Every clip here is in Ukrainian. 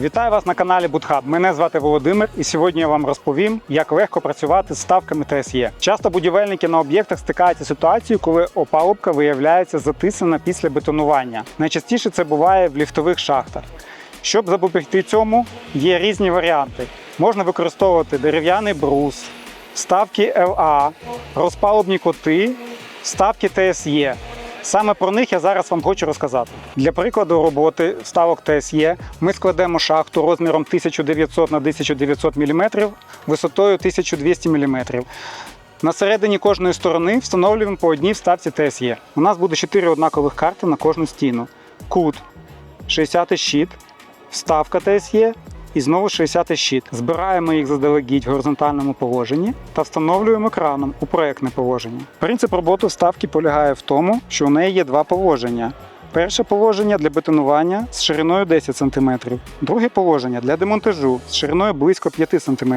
Вітаю вас на каналі Будхаб. Мене звати Володимир, і сьогодні я вам розповім, як легко працювати з ставками ТСЄ. Часто будівельники на об'єктах стикаються з ситуацією, коли опалубка виявляється затисана після бетонування. Найчастіше це буває в ліфтових шахтах. Щоб запобігти цьому, є різні варіанти. Можна використовувати дерев'яний брус, ставки ЛА, розпалубні коти, ставки ТСЄ. Саме про них я зараз вам хочу розказати. Для прикладу роботи ставок ТСЄ ми складемо шахту розміром 1900 на 1900 мм висотою 1200 мм. На середині кожної сторони встановлюємо по одній вставці ТСЄ. У нас буде 4 однакових карти на кожну стіну. Кут, 60 щит, вставка ТСЄ і знову 60 щит. Збираємо їх заздалегідь в горизонтальному положенні та встановлюємо краном у проектне положення. Принцип роботи вставки полягає в тому, що у неї є два положення. Перше положення для бетонування з шириною 10 см, друге положення для демонтажу з шириною близько 5 см.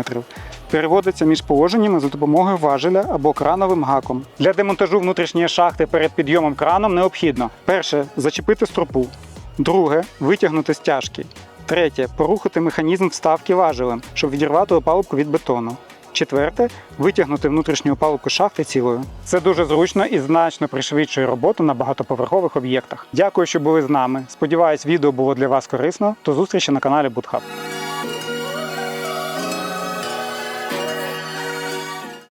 Переводиться між положеннями за допомогою важеля або крановим гаком. Для демонтажу внутрішньої шахти перед підйомом краном необхідно перше зачепити стропу, друге витягнути стяжки. Третє порухати механізм вставки важелем, щоб відірвати опалубку від бетону. Четверте витягнути внутрішню опалубку шахти цілою. Це дуже зручно і значно пришвидшує роботу на багатоповерхових об'єктах. Дякую, що були з нами. Сподіваюсь, відео було для вас корисно. До зустрічі на каналі Будхаб.